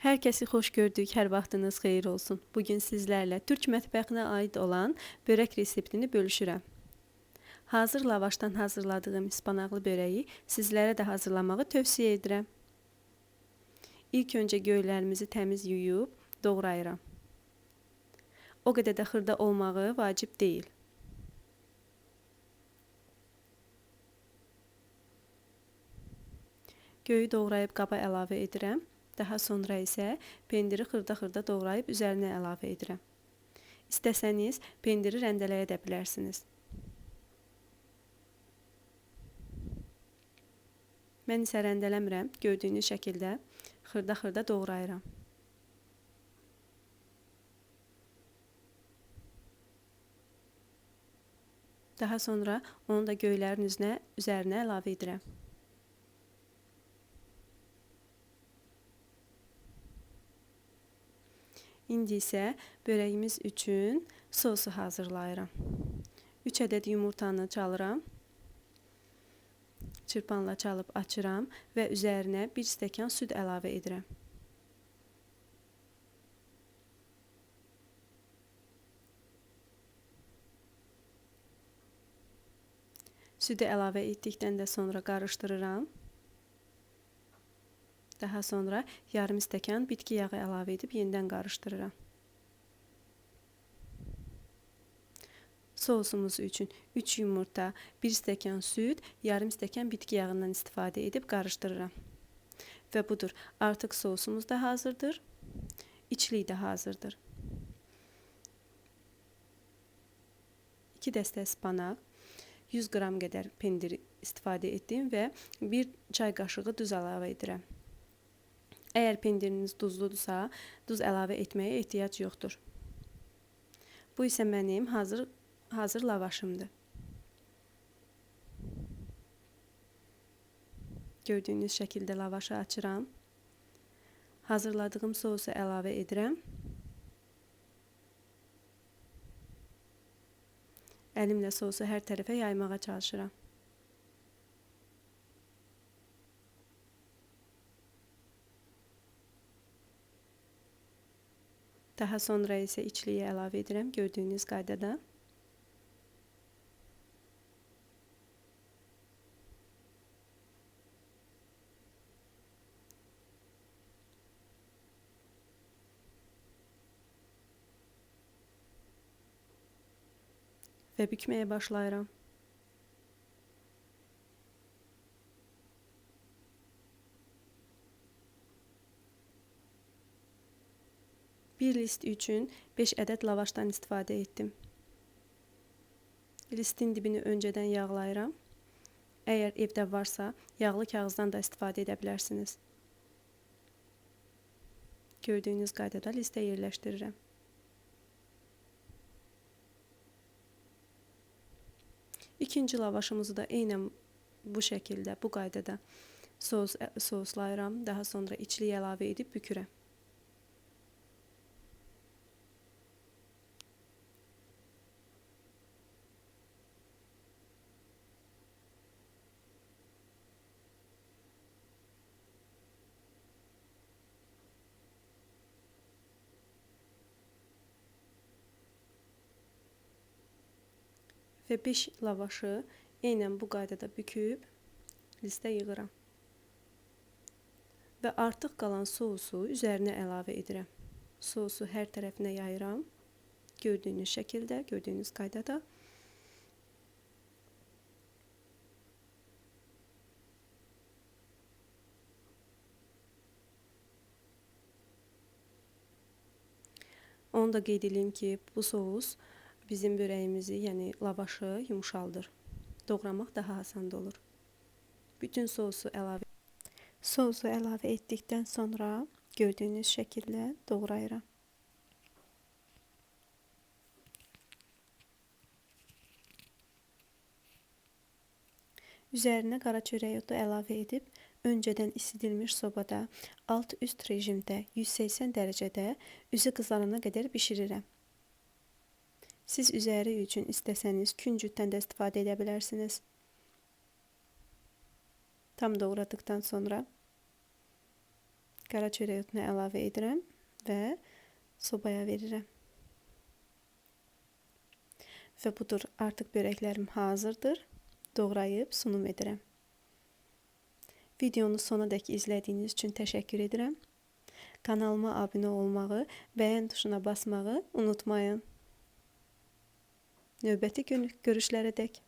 Herkesi hoş gördük, her vaxtınız xeyir olsun. Bugün sizlerle Türk mətbəxinə aid olan börək reseptini bölüşürəm. Hazır lavaşdan hazırladığım ispanaqlı böreği sizlərə də hazırlamağı tövsiyə edirəm. İlk öncə göylərimizi təmiz yuyub doğrayıram. O qədər də xırda olmağı vacib deyil. Göyü doğrayıb qaba əlavə edirəm. Daha sonra isə pendiri xırda-xırda doğrayıb üzərinə əlavə edirəm. İstəsəniz pendiri rəndələyə də bilərsiniz. Mən isə rəndələmirəm. Gördüyünüz şəkildə xırda-xırda doğrayıram. Daha sonra onu da göylərin üzünə, üzərinə əlavə edirəm. İndi isə börəyimiz üçün sosu hazırlayıram. 3 ədəd yumurtanı çalıram. Çırpanla çalıb açıram və üzərinə 1 stəkan süd əlavə edirəm. Südü əlavə etdikdən də sonra qarışdırıram. Daha sonra yarım stəkan bitki yağı əlavə edib yenidən qarışdırıram. Sosumuz üçün 3 yumurta, 1 stəkan süd, yarım stəkan bitki yağından istifadə edib qarışdırıram. Və budur, artıq sosumuz da hazırdır. İçlik də hazırdır. 2 dəstə spanaq, 100 qram qədər pendir istifadə etdim və 1 çay qaşığı duz əlavə edirəm. Əgər pendiriniz duzludursa, duz əlavə etməyə ehtiyac yoxdur. Bu isə mənim hazır hazır lavaşımdır. Gördüyünüz şəkildə lavaşı açıram. Hazırladığım sousu əlavə edirəm. Əlimlə sousu hər tərəfə yaymağa çalışıram. Daha sonra isə içliyi əlavə edirəm gördüyünüz qaydada. Və bükməyə başlayıram. Bir list üçün 5 ədəd lavaşdan istifadə etdim. Listin dibini öncədən yağlayıram. Əgər evdə varsa, yağlı kağızdan da istifadə edə bilərsiniz. Gördüyünüz qaydada listə yerləşdirirəm. İkinci lavaşımızı da eynən bu şəkildə, bu qaydada sos soslayıram. Daha sonra içliyi əlavə edib bükürəm. Və 5 lavaşı eynən bu qaydada büküb listə yığıram. Və artıq qalan sousu üzərinə əlavə edirəm. Sousu hər tərəfinə yayıram. Gördüyünüz şəkildə, gördüyünüz qaydada. Onu da qeyd edeyim ki, bu sous bizim börəyimizi, yəni lavaşı yumşaldır. Doğramaq daha asan olur. Bütün sosu əlavə Sosu əlavə etdikdən sonra gördüyünüz şəkildə doğrayıram. Üzərinə qara çörək otu əlavə edib öncədən isidilmiş sobada alt-üst rejimdə 180 dərəcədə üzü qızarana qədər bişirirəm. Siz üzeri üçün istəsəniz küncütdən də istifadə edə bilərsiniz. Tam doğradıktan sonra qara çörək otunu əlavə edirəm və sobaya verirəm. Və budur, artıq börəklərim hazırdır. Doğrayıb sunum edirəm. Videonu sonadək izlədiyiniz üçün təşəkkür edirəm. Kanalıma abunə olmağı, bəyən tuşuna basmağı unutmayın. Növbəti gün görüşlərə dək